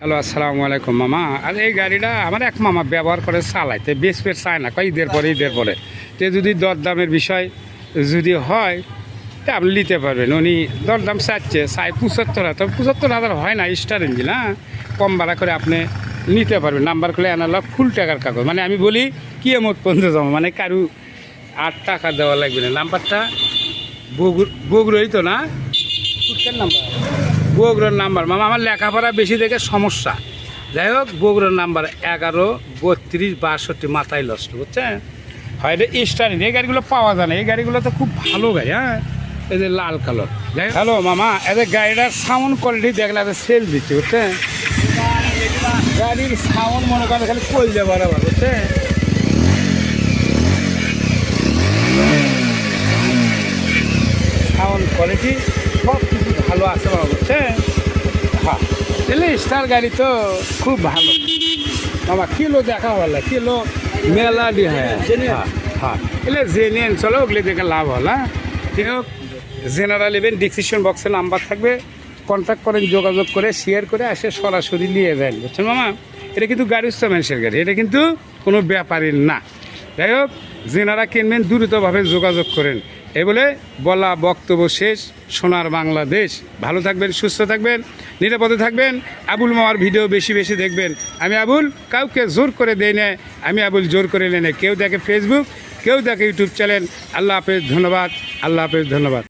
Hello, আসসালামু আলাইকুম, মামা। আর এই গাড়িটা আমার এক মামা ব্যবহার করে চালাইতে বেশ চায় না কয় ঈদের পরে ঈদের পরে। তে যদি দরদামের বিষয় যদি হয়, তা আপনি নিতে পারবেন। উনি দরদাম চাচ্ছে চাই পঁচাত্তর হাজার। পঁচাত্তর হাজার হয় না, স্টার ইঞ্জিন হ্যাঁ? কম ভাড়া করে আপনি নিতে পারবেন। নাম্বার খুলে অ্যানালগ ফুল টাকার কাগজ। মানে আমি বলি কি এমত পর্যন্ত জমা। মানে কারু আট টাকা দেওয়া লাগবে না। নাম্বারটা বগুর বগুড়ই তো না? নাম্বার। বগুড়ার নাম্বার। মামা, আমার লেখাপড়া বেশি দেখে সমস্যা। যাই হোক বগুড়ার নাম্বার এগারো, বত্রিশ, বাষট্টি, মাথায় লস্ট বুঝছেন? হয় এটা স্টারিং এই গাড়িগুলো পাওয়া যায় না। এই গাড়িগুলো তো খুব ভালো গাড়ি হ্যাঁ? এই যে লাল কালার। যাই হ্যালো, মামা এদের গাড়িটার সাউন্ড কোয়ালিটি দেখলে এদের সেল দিচ্ছে, বুঝছেন? গাড়ির সাউন্ড মনে করেন খালি কই যাবার আবার বুঝছেন? সাউন্ড কোয়ালিটি সব কিছু ভালো আছে বাবা বুঝছেন হ্যাঁ। স্টার গাড়ি তো খুব ভালো। বাবা, কিলো দেখা হলো কিলো মেলা দি হ্যাঁ। হ্যাঁ এলে জেনেন চলো ওগুলি দেখে লাভ হল হ্যাঁ। ঠিক হোক, জেনারেল ইভেন ডিসিশন বক্সে নাম্বার থাকবে। কন্ট্যাক্ট করেন, যোগাযোগ করে শেয়ার করে আসে, সরাসরি নিয়ে যান। বুঝছেন মামা? এটা কিন্তু গাড়ির মানুষের গাড়ি, এটা কিন্তু কোনো ব্যাপারই না। যাই হোক, যেনারা কিনবেন, দ্রুতভাবে যোগাযোগ করেন। এই বলে বলা বক্তব্য শেষ। সোনার বাংলাদেশ। ভালো থাকবেন, সুস্থ থাকবেন, নিরাপদে থাকবেন। আবুল মামার ভিডিও বেশি বেশি দেখবেন। আমি আবুল, কাউকে জোর করে দেই না। আমি আবুল জোর করে নেয় কেউ দেখে ফেসবুক কেউ দেখে ইউটিউব চ্যানেল আল্লাহ হাফেজ, ধন্যবাদ। আল্লাহ হাফেজ, ধন্যবাদ।